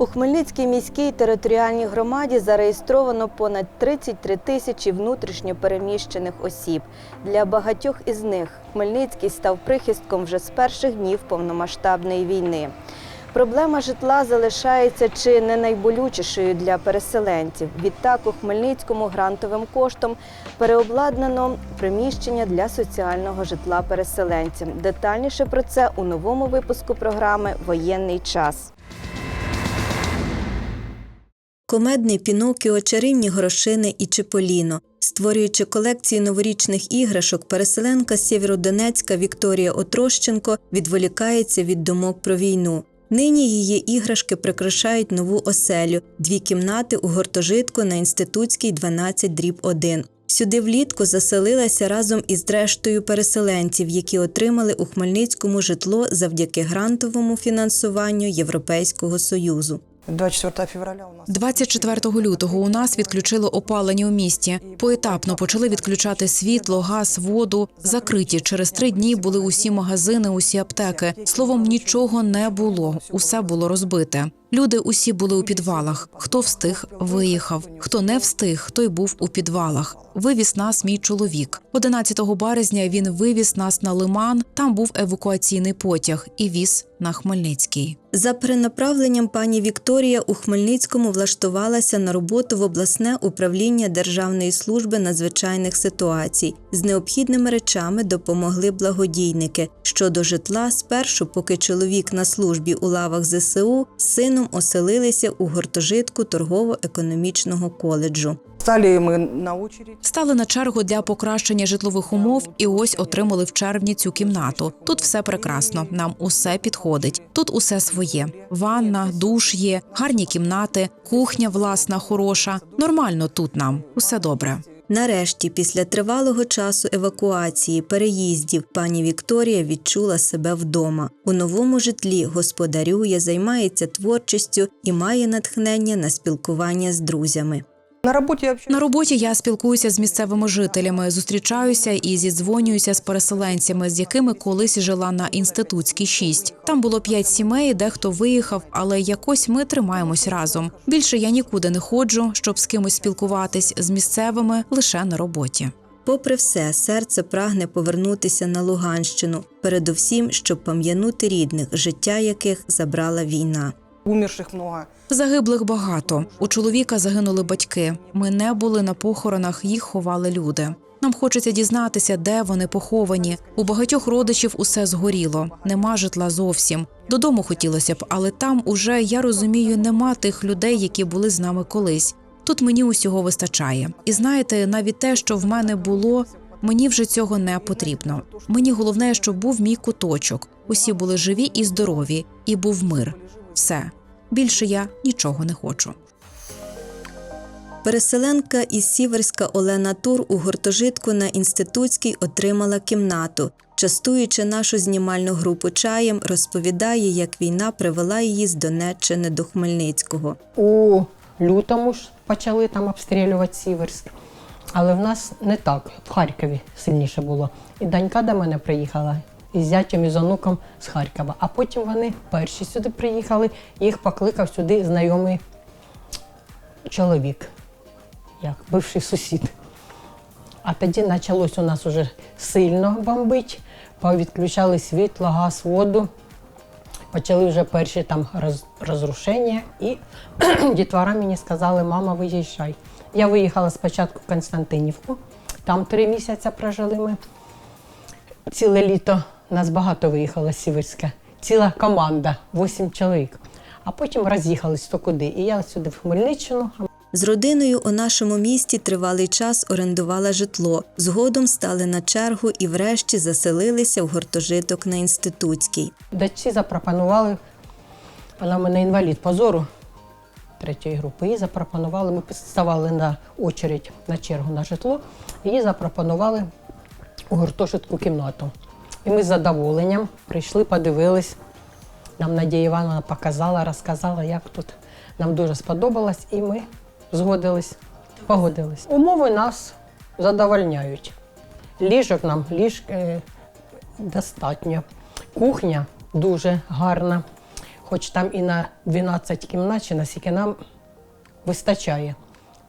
У Хмельницькій міській територіальній громаді зареєстровано понад 33 тисячі внутрішньо переміщених осіб. Для багатьох із них Хмельницький став прихистком вже з перших днів повномасштабної війни. Проблема житла залишається чи не найболючішою для переселенців. Відтак у Хмельницькому грантовим коштом переобладнано приміщення для соціального житла переселенцям. Детальніше про це у новому випуску програми Воєнний час. Комедний Пінокіо, чарівні горошини і Чиполіно. Створюючи колекцію новорічних іграшок, переселенка з Сєвєродонецька Вікторія Отрощенко відволікається від думок про війну. Нині її іграшки прикрашають нову оселю, дві кімнати у гуртожитку на інститутській 12 дріб 1. Сюди влітку заселилася разом із рештою переселенців, які отримали у Хмельницькому житло завдяки грантовому фінансуванню Європейського Союзу. 24 февраля у нас 24 лютого у нас відключили опалення у місті. Поетапно почали відключати світло, газ, воду. Закриті через три дні були усі магазини, усі аптеки. Словом, нічого не було. Усе було розбите. Люди усі були у підвалах. Хто встиг, виїхав. Хто не встиг, той був у підвалах. Вивіз нас мій чоловік. 11 березня він вивіз нас на лиман. Там був евакуаційний потяг і віз на Хмельницький. За перенаправленням пані Вікторія у Хмельницькому влаштувалася на роботу в обласне управління Державної служби надзвичайних ситуацій. З необхідними речами допомогли благодійники. Щодо житла, спершу, поки чоловік на службі у лавах ЗСУ, з сином оселилися у гуртожитку торгово-економічного коледжу. стали мы на очередь. Стали на чергу для покращення житлових умов, і ось отримали в червні цю кімнату. Тут все прекрасно, нам усе підходить. Тут усе своє: ванна, душ є, гарні кімнати, кухня власна, хороша. Нормально тут нам, усе добре. Нарешті, після тривалого часу евакуації, переїздів, пані Вікторія відчула себе вдома. У новому житлі господарює, займається творчістю і має натхнення на спілкування з друзями. На работе я общаюсь. На роботі я спілкуюся з місцевими жителями, зустрічаюся і зідзвонююся з переселенцями, з якими колись жила на інститутській 6. Там було п'ять сімей, дехто виїхав, але якось ми тримаємось разом. Більше я нікуди не ходжу, щоб з кимось спілкуватись з місцевими лише на роботі. Попри все, серце прагне повернутися на Луганщину, передовсім, щоб пам'янути рідних, життя яких забрала війна. Умерших много. Загиблих багато. У чоловіка загинули батьки. Ми не були на похоронах, їх ховали люди. Нам хочеться дізнатися, де вони поховані. У багатьох родичів усе згоріло, нема житла зовсім. Додому хотілося б, але там уже я розумію, нема тих людей, які були з нами колись. Тут мені усього вистачає. І знаєте, навіть те, що в мене було, мені вже цього не потрібно. Мені головне, щоб був мій куточок. Усі були живі і здорові, і був мир. Все більше я нічого не хочу. Переселенка із Сіверська Олена Тур у гуртожитку на інститутській отримала кімнату. Частуючи нашу знімальну групу чаєм, розповідає, як війна привела її з Донеччини до Хмельницького. У лютому ж почали там обстрілювати Сіверськ. Але в нас не так, в Харкові сильніше було. І донька до мене приїхала із зятям і з онуком з Харкова. А потім вони перші сюди приїхали, їх покликав сюди знайомий чоловік, як бивший сусід. А тоді почалось у нас уже сильно бомбить, повідключали світло, газ, воду. Почали вже перші там роз, розрушення, і дітвора мені сказали, мама, виїжджай. Я виїхала спочатку в Константинівку, там три місяці прожили ми. Ціле літо нас багато виїхало з Сіверська, ціла команда, вісім чоловік. А потім роз'їхались то куди. І я сюди в Хмельниччину, З родиною у нашому місті тривалий час орендувала житло. Згодом стали на чергу і врешті заселилися в гуртожиток на інститутській. Дочці запропонували, вона в мене інвалід позору третьої групи. Їй запропонували, ми ставали на очередь на чергу на житло, їй запропонували у гуртожитку кімнату. І ми з задоволенням прийшли, подивились. Нам Надія Івановна показала, розказала, як тут. Нам дуже сподобалось, і ми згодились, погодились. Умови нас задовольняють. Ліжок нам ліж, е, достатньо. Кухня дуже гарна. хоч там і на 12 кімнат, чи наскільки нам вистачає.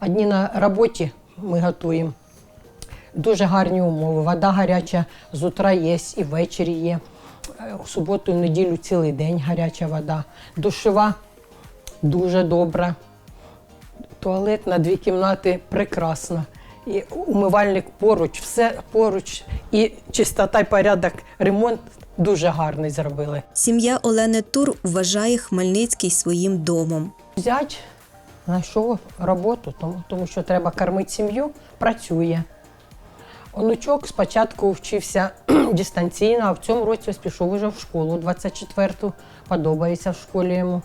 Одні на роботі ми готуємо. Дуже гарні умови. Вода гаряча з утра є і ввечері є. Е, У суботу і неділю цілий день гаряча вода. Душева дуже добра. Туалет на дві кімнати прекрасно. І умивальник поруч, все поруч. І чистота й порядок, ремонт дуже гарний зробили. Сім'я Олени Тур вважає Хмельницький своїм домом. Зять знайшов роботу, тому, тому що треба кормити сім'ю, працює. Онучок спочатку вчився дистанційно, а в цьому році ось пішов уже в школу 24-ту, подобається в школі йому.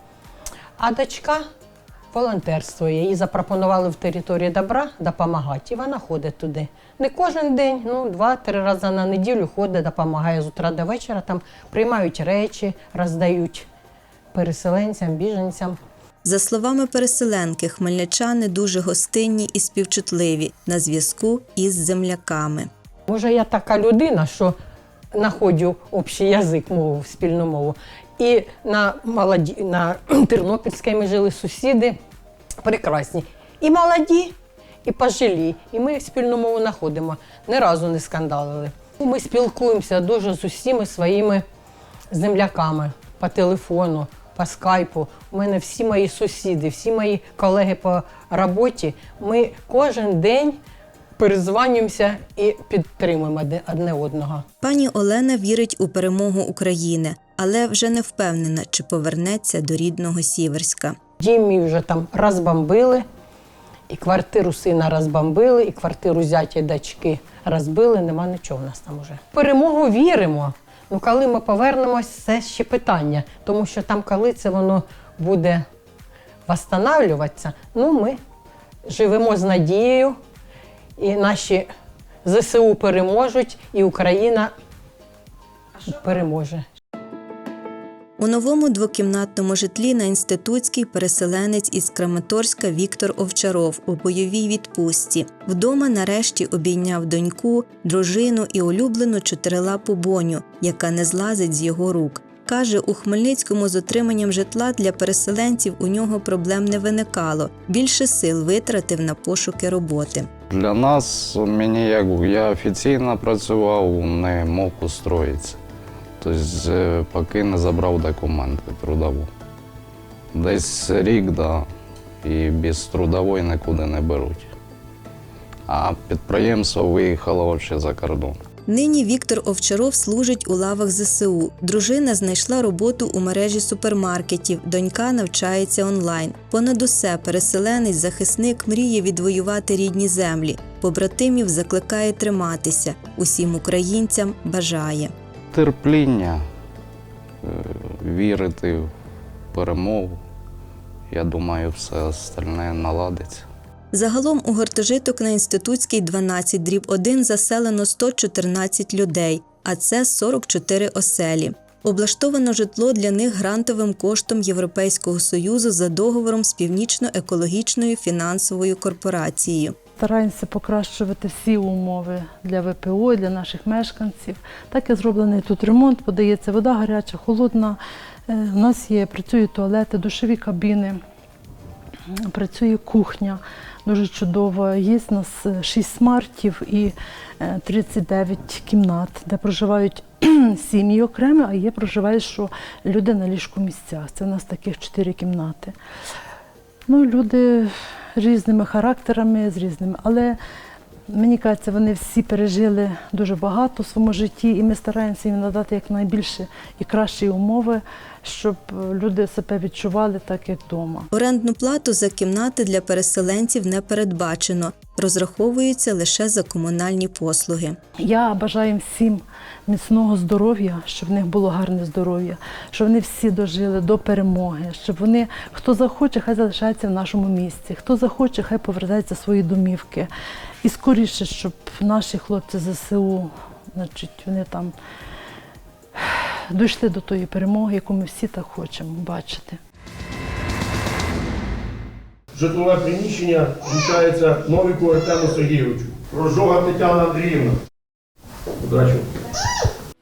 А дочка волонтерствує. Їй запропонували в території добра допомагати, і вона ходить туди. Не кожен день, ну два-три рази на неділю ходить, допомагає з утра до вечора. Там приймають речі, роздають переселенцям, біженцям. За словами переселенки, хмельничани дуже гостинні і співчутливі на зв'язку із земляками. Може, я така людина, що знаходжу общий язик, мову, спільну мову. І на, молоді, на Тернопільській ми жили сусіди прекрасні. І молоді, і пожилі. І ми спільну мову знаходимо. Ні разу не скандалили. Ми спілкуємося дуже з усіма своїми земляками по телефону, по скайпу. У мене всі мої сусіди, всі мої колеги по роботі. Ми кожен день перезванюємося і підтримуємо одне- одного. Пані Олена вірить у перемогу України, але вже не впевнена, чи повернеться до рідного Сіверська. Дім мій вже там розбомбили, і квартиру сина розбомбили, і квартиру зятя і дочки розбили, нема нічого в нас там уже. Перемогу віримо. Ну, коли ми повернемось, це ще питання, тому що там, коли це воно буде восстанавлюватися, ну ми живемо з надією, і наші ЗСУ переможуть, і Україна переможе. У новому двокімнатному житлі на інститутській переселенець із Краматорська Віктор Овчаров у бойовій відпустці. Вдома нарешті обійняв доньку, дружину і улюблену чотирилапу боню, яка не злазить з його рук. Каже, у Хмельницькому з отриманням житла для переселенців у нього проблем не виникало. Більше сил витратив на пошуки роботи. Для нас, мені як я офіційно працював, не мог устроїтися. Тобто, е, поки не забрав документи трудову. Десь рік, да, і без трудової нікуди не беруть. А підприємство виїхало взагалі за кордон. Нині Віктор Овчаров служить у лавах ЗСУ. Дружина знайшла роботу у мережі супермаркетів. Донька навчається онлайн. Понад усе переселенець, захисник мріє відвоювати рідні землі. Побратимів закликає триматися. Усім українцям бажає. Терпління, е, вірити в перемогу. Я думаю, все остальне наладиться. Загалом у гуртожиток на інститутській 12 дріб 1 заселено 114 людей, а це 44 оселі. Облаштовано житло для них грантовим коштом Європейського союзу за договором з північно-екологічною фінансовою корпорацією. Стараємося покращувати всі умови для ВПО, для наших мешканців. Так і зроблений тут ремонт, подається вода гаряча, холодна. Е, У нас є, працюють туалети, душові кабіни, працює кухня. Дуже чудово. Є у нас е, 6 смартів і е, 39 кімнат, де проживають сім'ї окремі, а є проживають, що люди на ліжку місцях. Це у нас таких 4 кімнати. Ну, люди різними характерами, з різними, але мені кажеться, вони всі пережили дуже багато в своєму житті, і ми стараємося їм надати якнайбільше і кращі умови, щоб люди себе відчували так, як вдома. Орендну плату за кімнати для переселенців не передбачено. Розраховуються лише за комунальні послуги. Я бажаю всім міцного здоров'я, щоб в них було гарне здоров'я, щоб вони всі дожили до перемоги, щоб вони, хто захоче, хай залишається в нашому місці, хто захоче, хай повертається в свої домівки. І скоріше, щоб наші хлопці ЗСУ, значить, вони там дійшли до тої перемоги, яку ми всі так хочемо бачити. Житлове приміщення вручається Новіку Артему Сергійовичу. Прожога Тетяна Андріївна. Удачі.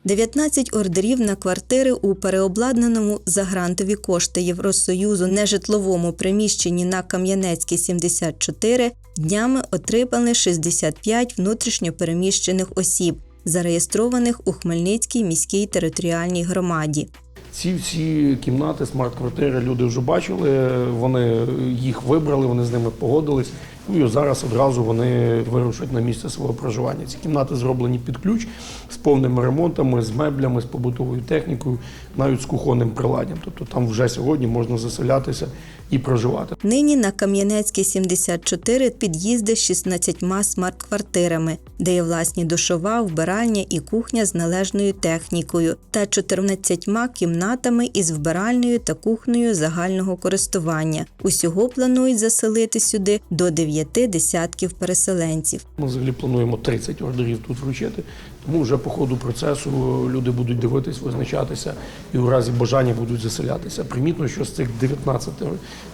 19 ордерів на квартири у переобладнаному за грантові кошти Євросоюзу нежитловому приміщенні на Кам'янецькій 74 днями отримали 65 внутрішньопереміщених осіб, зареєстрованих у Хмельницькій міській територіальній громаді. Ці всі кімнати, смарт-квартири люди вже бачили, вони їх вибрали, вони з ними погодились. Ну і зараз одразу вони вирушать на місце свого проживання. Ці кімнати зроблені під ключ з повними ремонтами, з меблями, з побутовою технікою, навіть з кухонним приладдям. Тобто там вже сьогодні можна заселятися і проживати. Нині на Кам'янецькій 74 під'їзди з 16 смарт-квартирами, де є власні душова, вбиральня і кухня з належною технікою, та 14 кімнатами із вбиральнею та кухнею загального користування. Усього планують заселити сюди до 9 десятків переселенців. Ми взагалі плануємо 30 ордерів тут вручити. Тому вже по ходу процесу люди будуть дивитись, визначатися і у разі бажання будуть заселятися. Примітно, що з цих 19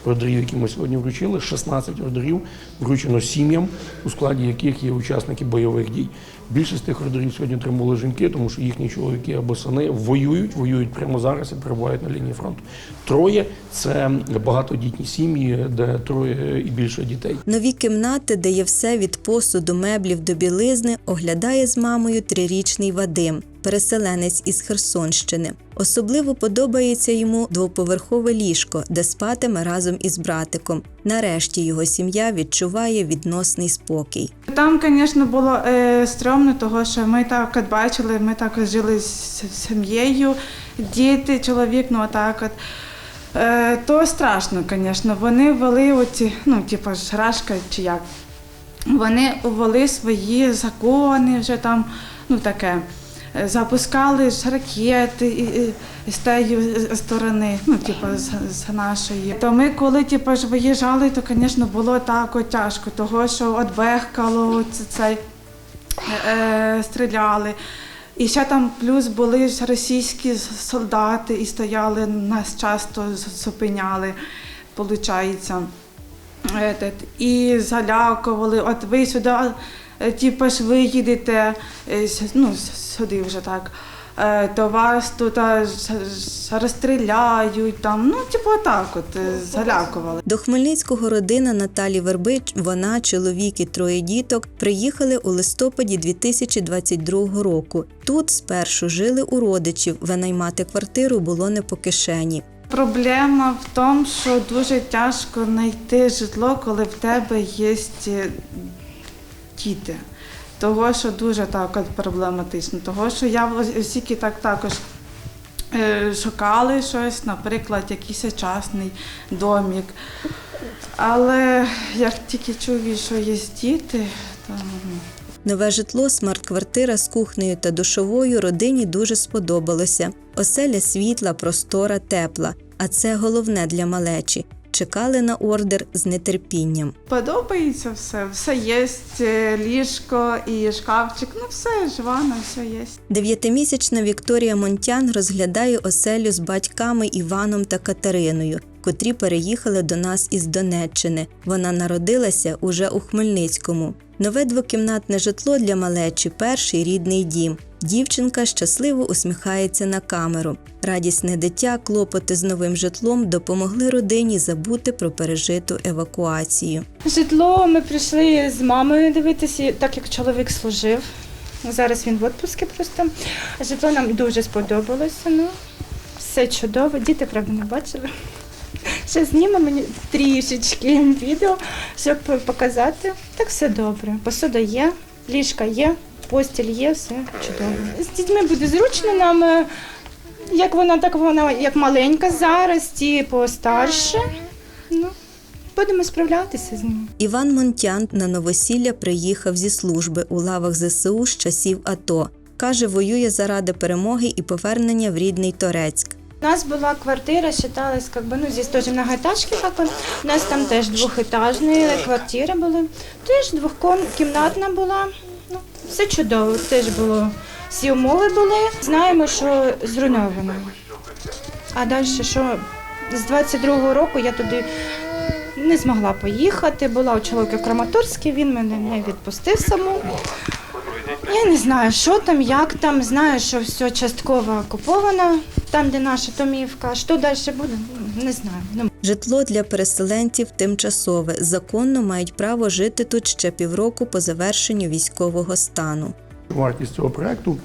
ордерів, які ми сьогодні вручили, 16 ордерів вручено сім'ям, у складі яких є учасники бойових дій. Більшість тих ордерів сьогодні отримували жінки, тому що їхні чоловіки або сини воюють, воюють прямо зараз і перебувають на лінії фронту. Троє це багатодітні сім'ї, де троє і більше дітей. Нові кімнати, де є все від посуду, меблів до білизни, оглядає з мамою трирічний Вадим, переселенець із Херсонщини. Особливо подобається йому двоповерхове ліжко, де спатиме разом із братиком. Нарешті його сім'я відчуває відносний спокій. Там, звісно, було е, стрьомно, тому що ми так от бачили, ми так от жили з сім'єю, діти, чоловік, ну отак от. Е, то страшно, звісно. Вони ввели оці, ну, типу, ж рашка чи як. Вони ввели свої закони вже там, ну таке. Е, Запускали ж ракети з тієї сторони, ну, типу, з, з нашої. То ми, коли типу, ж виїжджали, то, звісно, було так тяжко, того, що от бехкало, це, цей, е, стріляли. І ще там плюс були ж російські солдати і стояли, нас часто зупиняли, виходить. І залякували, от ви сюди, е, типу ж ви їдете е, ну, сюди вже так, е, то вас тут розстріляють, там, ну, типу так от е, залякували. До Хмельницького родина Наталі Вербич, вона, чоловік і троє діток, приїхали у листопаді 2022 року. Тут спершу жили у родичів, винаймати квартиру було не по кишені. Проблема в тому, що дуже тяжко знайти житло, коли в тебе є діти. Того, що дуже так проблематично. Того, що я всіки так також е, шукали щось, наприклад, якийсь частний домік. Але як тільки чую, що є діти, то ну, Нове житло, смарт-квартира з кухнею та душовою родині дуже сподобалося. Оселя світла, простора, тепла. А це головне для малечі. Чекали на ордер з нетерпінням. подобається все. Все є, е, ліжко і шкафчик, ну все, жвано, все є. Дев'ятимісячна Вікторія Монтян розглядає оселю з батьками Іваном та Катериною, котрі переїхали до нас із Донеччини. Вона народилася уже у Хмельницькому. Нове двокімнатне житло для малечі перший рідний дім. Дівчинка щасливо усміхається на камеру. Радісне дитя, клопоти з новим житлом допомогли родині забути про пережиту евакуацію. Житло ми прийшли з мамою дивитися, так як чоловік служив. Зараз він в відпустці просто. Житло нам дуже сподобалося. Ну, все чудово. Діти, правда, не бачили. Ще знімемо мені трішечки відео, щоб показати. Так все добре. Посуда є, ліжка є, постіль є, все чудово. З дітьми буде зручно нам. е, Як вона, так вона як маленька зараз, ті постарше. Ну, будемо справлятися з ними. Іван Монтян на новосілля приїхав зі служби у лавах ЗСУ з часів АТО. Каже, воює заради перемоги і повернення в рідний Торецьк. У нас была квартира, считалась как бы, ну, здесь тоже многоэтажки, как бы. У нас там теж двохетажні квартири були. Теж двохкімнатна була. Ну, все чудово, теж було. Всі умови були. Знаємо, що зруйновано. А далі, що з 22-го року я туди не змогла поїхати. Була у чоловіка в Краматорській, він мене не відпустив саму. Я не знаю, що там, як там. Знаю, що все частково окуповано, там, де наша домівка. Що далі буде, ну, не знаю. Житло для переселенців тимчасове. Законно мають право жити тут ще півроку по завершенню військового стану. Вартість цього проекту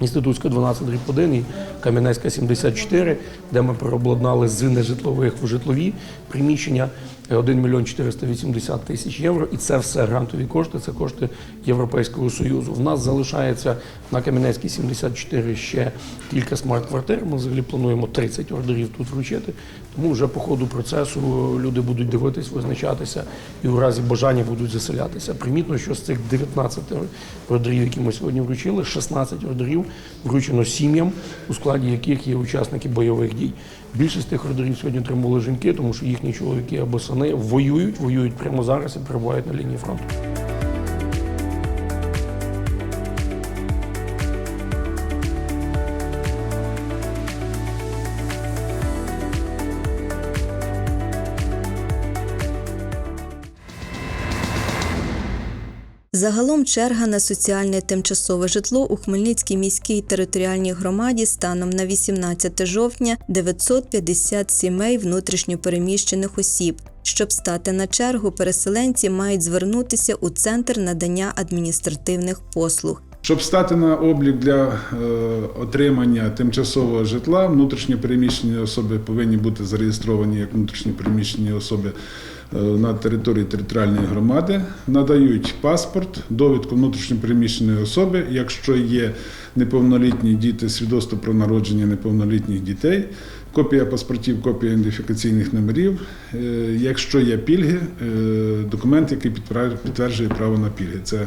Інститутська 12 дріб 1 і Кам'янецька 74, де ми переобладнали з нежитлових в житлові приміщення 1 мільйон 480 тисяч євро. І це все грантові кошти, це кошти Європейського Союзу. В нас залишається на Кам'янецькій 74 ще кілька смарт-квартир. Ми взагалі плануємо 30 ордерів тут вручити. Тому вже по ходу процесу люди будуть дивитись, визначатися і у разі бажання будуть заселятися. Примітно, що з цих 19 ордерів, які ми сьогодні вручили, 16 ордерів вручено сім'ям, у складі яких є учасники бойових дій. Більшість тих ордерів сьогодні тримали жінки, тому що їхні чоловіки або сини воюють, воюють прямо зараз і перебувають на лінії фронту. Загалом черга на соціальне тимчасове житло у Хмельницькій міській територіальній громаді станом на 18 жовтня 950 сімей внутрішньопереміщених осіб. Щоб стати на чергу, переселенці мають звернутися у центр надання адміністративних послуг. Щоб стати на облік для е, отримання тимчасового житла, внутрішньо переміщені особи повинні бути зареєстровані як внутрішньо переміщені особи на території територіальної громади, надають паспорт, довідку внутрішньопереміщеної особи, якщо є неповнолітні діти, свідоцтво про народження неповнолітніх дітей, копія паспортів, копія ідентифікаційних номерів, е, якщо є пільги, е, документ, який підтвер- підтверджує право на пільги. Це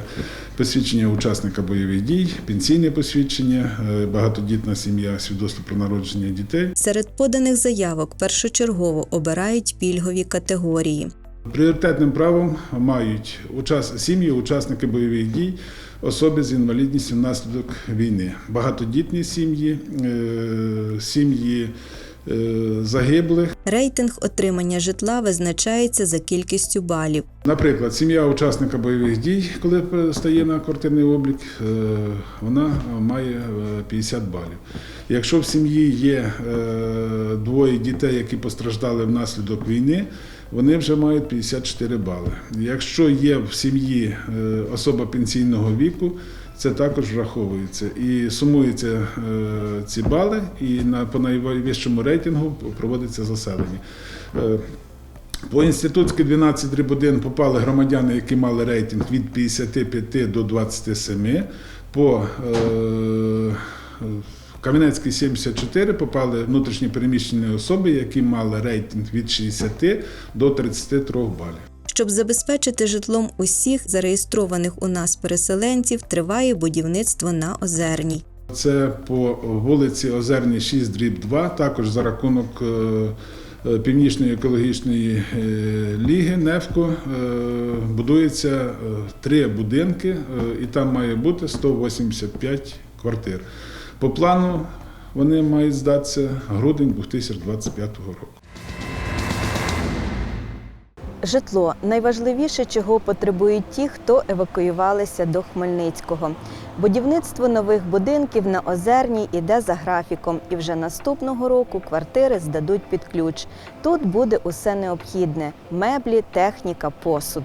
посвідчення учасника бойових дій, пенсійне посвідчення, е, багатодітна сім'я, свідоцтво про народження дітей. Серед поданих заявок першочергово обирають пільгові категорії. Пріоритетним правом мають учас... сім'ї, учасники бойових дій, особи з інвалідністю внаслідок війни, багатодітні сім'ї, сім'ї загиблих. Рейтинг отримання житла визначається за кількістю балів. Наприклад, сім'я учасника бойових дій, коли стає на квартирний облік, е, вона має е, 50 балів. Якщо в сім'ї є е, двоє дітей, які постраждали внаслідок війни, вони вже мають 54 бали. Якщо є в сім'ї е, особа пенсійного віку, це також враховується. І сумуються е, ці бали, і на, по найвищому рейтингу проводиться заселення. Е, по інститутській 12 дріб 1 попали громадяни, які мали рейтинг від 55 до 27. По е, Кам'янецькій 74 попали внутрішні переміщені особи, які мали рейтинг від 60 до 33 балів. Щоб забезпечити житлом усіх зареєстрованих у нас переселенців, триває будівництво на Озерній. Це по вулиці Озерній 6 дріб 2, також за рахунок е, е, Північної екологічної е, ліги НЕФКО е, будується три будинки, і там має бути 185 квартир. По плану вони мають здатися грудень 2025 року. Житло найважливіше, чого потребують ті, хто евакуювалися до Хмельницького. Будівництво нових будинків на Озерній іде за графіком, і вже наступного року квартири здадуть під ключ. Тут буде усе необхідне: меблі, техніка, посуд.